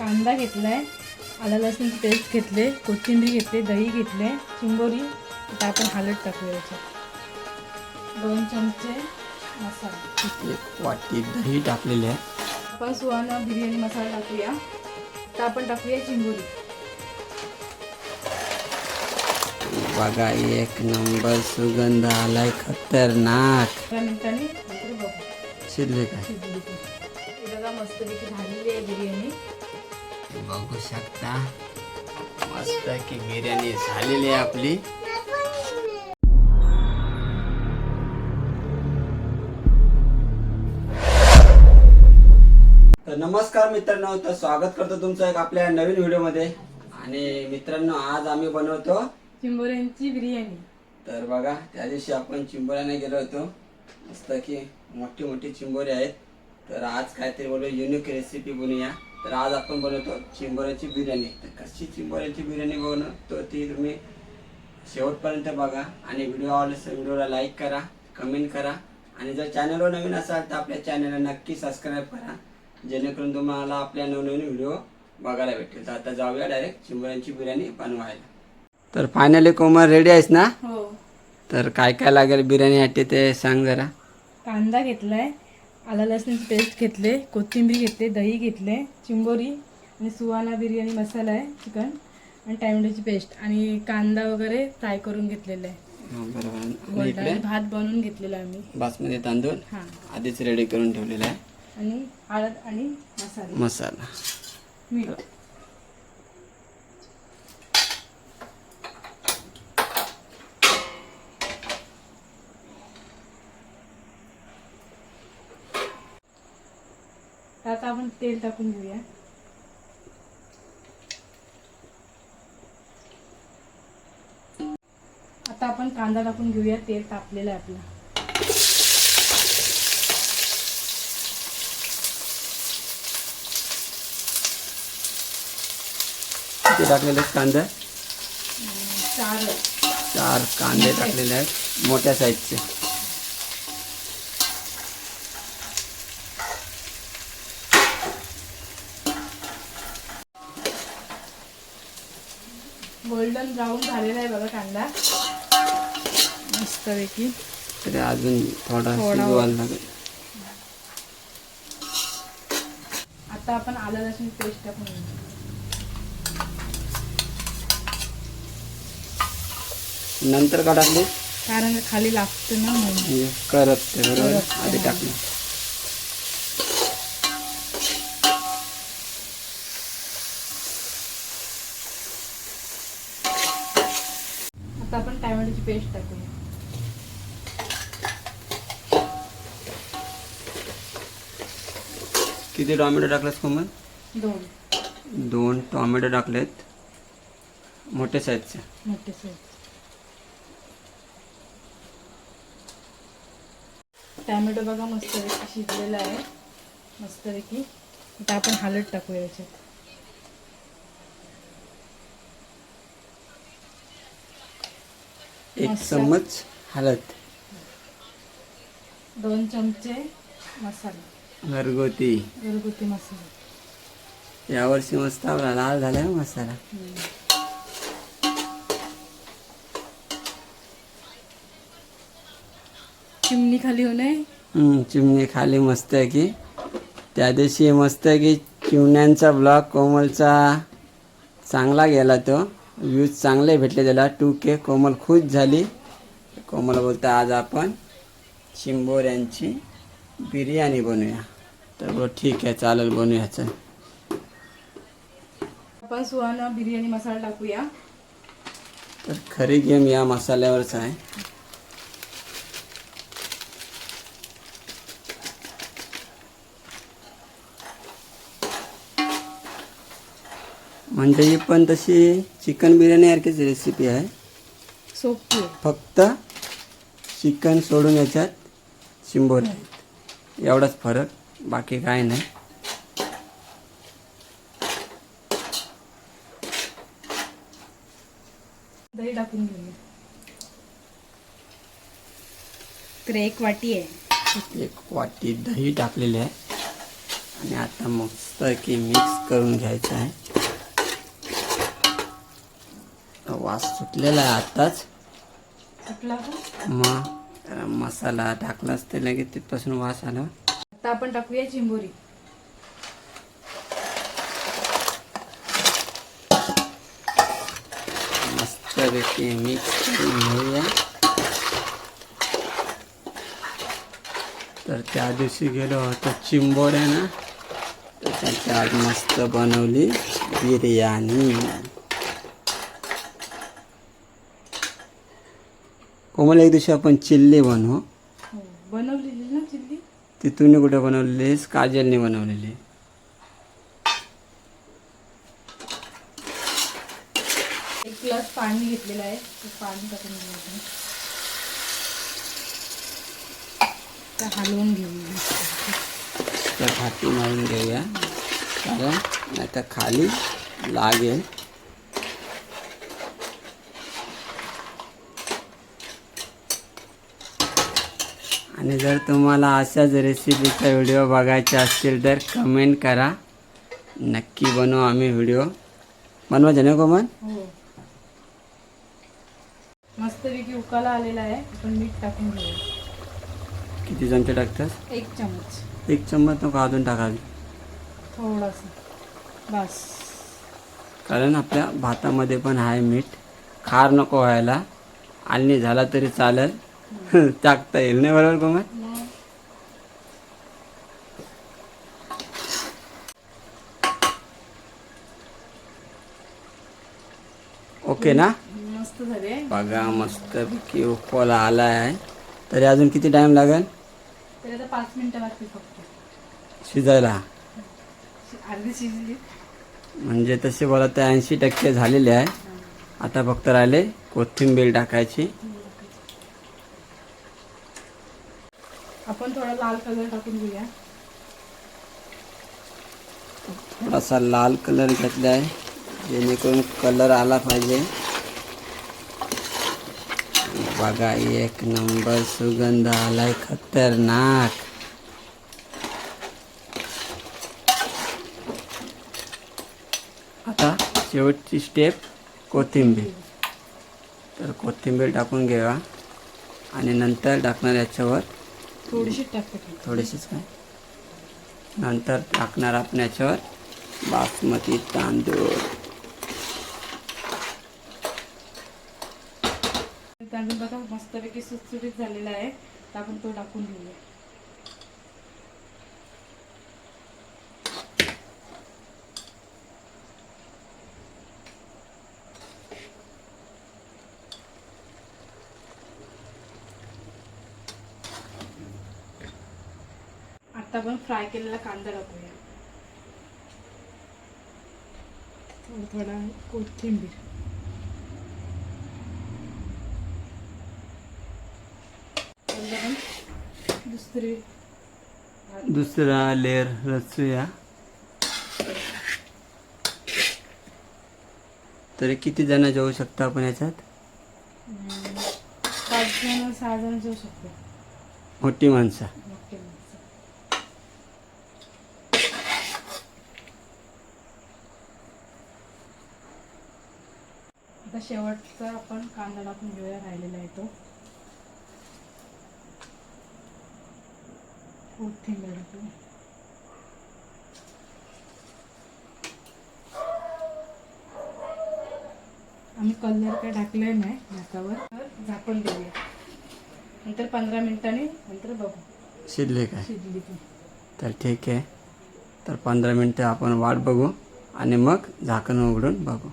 कांदा घेतलाय आला लसूणची पेस्ट घेतले कोथिंबीर घेतले दही घेतले चिंबोरी आता आपण हलत टाकूया याच्यात. दोन चमचे मसाला. एक वाटी दही टाकलेली आहे. आपण सुहाना बिर्याणी मसाला टाकूया. आता आपण टाकूया चिंबोरी. बघा एक नंबर सुगंध आलाय खतरनाक. मिनिटांनी शिजले काय? शिजली ती. बघा मस्तपैकी झालेली आहे बिर्याणी. बघू शकता. मस्त की बिर्याणी झालेली आहे आपली. तर नमस्कार मित्रांनो तर स्वागत करतो तुमचं एक आपल्या नवीन व्हिडिओमध्ये. आणि मित्रांनो आज आम्ही बनवतो चिंबोऱ्यांची बिर्याणी. तर बघा त्या दिवशी आपण चिंबोऱ्याने गेलो होतो. मस्त की मोठी मोठी चिंबोरी आहेत. तर आज काहीतरी बोलू युनिक रेसिपी बनवूया तर आज आपण बनवतो चिंबोऱ्याची बिर्याणी. तर कशी चिंबोऱ्याची बिर्याणी बनवतो ती तुम्ही शेवटपर्यंत बघा. आणि व्हिडिओ आवडल्यास व्हिडिओला लाईक करा कमेंट करा. आणि जर चॅनलवर नवीन असाल तर आपल्या चॅनलला नक्की सबस्क्राईब करा. जेणेकरून तुम्हाला आपल्या नवनवीन व्हिडिओ बघायला भेटेल तर आता जाऊया डायरेक्ट चिंबोऱ्यांची बिर्याणी बनवायला. तर फायनली कोमल रेडी आहेस ना? हो. तर काय काय लागेल बिर्याणीसाठी ते सांग जरा. कांदा घेतलाय आला लसणीची पेस्ट घेतले कोथिंबीर घेतले दही घेतले चिंबोरी आणि सुहाना बिर्याणी मसाला आहे चिकन आणि टॅमॅटोची पेस्ट आणि कांदा वगैरे फ्राय करून घेतलेला आहे. भात बनवून घेतलेला आम्ही. बासमती तांदूळ? हां. आधीच रेडी करून ठेवलेला आहे. आणि हळद आणि मसाले. मसाला. मीठ. आपण तेल टाकून घेऊया. आता आपण कांदा टाकून घेऊया तेल तापलेलं आहे आपलं. किती टाकलेले आहेत कांदा. चार. चार कांदे टाकलेले आहेत मोठ्या साईजचे ब्राऊन झालेला आहे बघा कांदा. मस्तपैकी. अजून थोडा लागेल. आता आपण आलं लसूण पेस्ट टाकून. नंतर का टाकले कारण खाली लागतं ना म्हणून. म्हणजे करपते बरोबर. आधी. टाकले. आता आपण टॅमॅटोची पेस्ट टाकूया. किती टोमॅटो टाकलेस कोमल? दोन. दोन टोमॅटो टाकलेत. मोठ्या साईजचे मोठे साईज टॅमॅटो बघा मस्तपैकी शिजलेला आहे. मस्तपैकी आता आपण हलत टाकूया याच्यात. एक. चम्मच हळद. दोन चमचे मसाला. घरगुती. घरगुती मसाला. यावर्षी मस्त आपला लाल झालाय हं मसाला. चिमणी खाली होऊ नये. चिमणी खाली मस्त आहे की. त्या दिवशी मस्त आहे की चिमण्यांचा ब्लॉग कोमलचा चांगला गेला तो. व्ह्यूज चांगले भेटले त्याला. टू के कोमल खुश झाली. कोमल बोलतं आज आपण चिंबोऱ्यांची बिर्याणी बनवूया तर बोल ठीक आहे चालेल बनवूया चल. आपण सुहाना बिर्याणी मसाला टाकूया. तर खरी गेम या मसाल्यावरच आहे. म्हणजे ही पण तशी चिकन बिर्याणी सारखीच रेसिपी आहे. सोपी आहे. फक्त चिकन सोडून याच्यात चिंबोरे आहेत. एवढाच फरक बाकी काय नाही. दही टाकून घेऊया तर एक वाटी आहे. एक वाटी दही टाकलेली आहे. आणि आता मस्त की मिक्स करून घ्यायचं आहे. वास सुटलेला आहे आत्ताच. मग त्याला मसाला टाकलाच ते लगेच तिथपासून वास आला. आता आपण टाकूया चिंबोरी. मस्तपैकी मिक्स घेऊया. तर त्या दिवशी गेलो होतो चिंबोड्या ना तर त्याची आज मस्त बनवली बिर्याणी. कोमल एक दिवशी आपण चिल्ली बनवू. बनवलेली ना चिल्ली? तिथून कुठे बनवलेलीस काजलने बनवलेली. एक ग्लास पाणी घेतलेलं आहे. ते पाणी टाकून ते हलवून घेऊया त्या फाटी मारून घेऊया. कारण नाही तर खाली लागेल. आणि जर तुम्हाला अशाच रेसिपीचा व्हिडिओ बघायचे असतील तर कमेंट करा. नक्की बनवू आम्ही व्हिडिओ बनवायचे ना कोमन मस्तपैकी उकाला आलेला आहे. आपण मीठ टाकून घेऊया. किती चमचे टाकतात एक चमच. एक चम्मच नको अजून टाकावी थोडासा. बस. कारण आपल्या भातामध्ये पण आहे मीठ. खार नको व्हायला. आणि झाला तरी चालेल. टाकता येईल नाही बरोबर कोमल? मग ओके ना? मस्त झाले. बघा मस्तपैकी उकळा आला आहे. तरी अजून किती टाइम लागेल? तर आता पाच मिनिटं लागतील फक्त. शिजायला. अर्धी शिजली. म्हणजे तसे बोला तर ऐंशी टक्के झालेले आहे. आता फक्त राहिले कोथिंबीर टाकायची. आपण थोडा लाल कलर टाकून घेऊया. थोडासा लाल कलर घेतला आहे जेणेकरून कलर आला पाहिजे. बघा एक नंबर सुगंध आलाय. खतरनाक. आता शेवटची स्टेप कोथिंबीर. तर कोथिंबीर टाकून घेऊया. आणि नंतर टाकणार याच्यावर थोडीशी टाकते फक्त. थोडीशीच काय? नंतर टाकणार आपण याच्यावर बासमती तांदूळ. तांदूळ बघा मस्तपैकी सुटसुटीत झालेला आहे. तर आपण तो टाकून घेऊया. आता आपण फ्राय केलेला कांदा टाकूया. थोडा थोडा कोथिंबीर. दुसरी दुसरा लेअर रचूया. तरी किती जण जाऊ शकता आपण याच्यात? पाच जण सहा जण जाऊ शकतो. मोठे माणसं. आता शेवटचा आपण कांदा टाकून घेऊया राहिलेला आहे तो. कोथिंबीर टाकू आम्ही कलर काय टाकले नाही भातावर तर झाकून देऊया. नंतर पंधरा मिनिटांनी नंतर बघू. शिजले काय? शिजली तर ठीक आहे. तर पंधरा मिनटं आपण वाट बघू आणि मग झाकण उघडून बघू.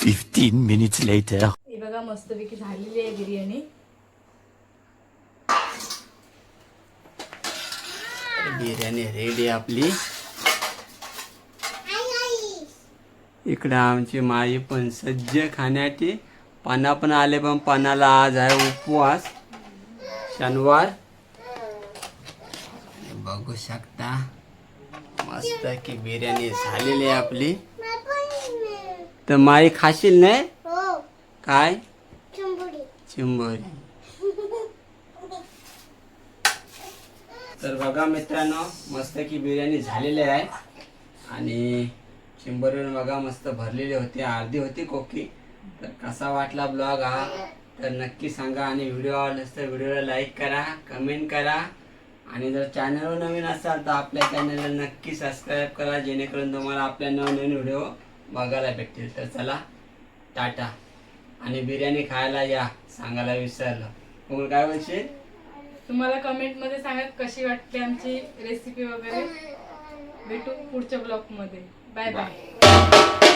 15 minutes later. हे बघा मस्तपैकी झालेली आहे बिर्याणी. बिर्याणी रेडी आपली. इकडे आमची माई पण सज्ज खाण्याची पाना पण आले पण पानाला आज आहे उपवास. शनिवार. बघू शकता. मस्त की बिर्याणी झालेली आहे आपली. तर माई खाशील नाही? काय? चिंबोरी. तर बघा मित्रांनो मस्त की बिर्याणी झालेली आहे. आणि चिंबरीवर बघा मस्त भरलेली होती अर्धी होती कोकी. तर कसा वाटला ब्लॉग हा? तर नक्की सांगा आणि व्हिडिओ आवडलास तर व्हिडिओला लाईक करा कमेंट करा. आणि जर चॅनलवर नवीन असाल तर आपल्या चॅनलला नक्की सबस्क्राईब करा जेणेकरून तुम्हाला आपल्या नवनवीन व्हिडिओ बघायला भेटतील. तर चला टाटा. आणि बिर्याणी खायला या सांगायला विसरलं. मग काय बोलशील तुम्हाला कमेंटमध्ये सांगा कशी वाटते आमची रेसिपी वगैरे. भेटू पुढच्या ब्लॉगमध्ये बाय बाय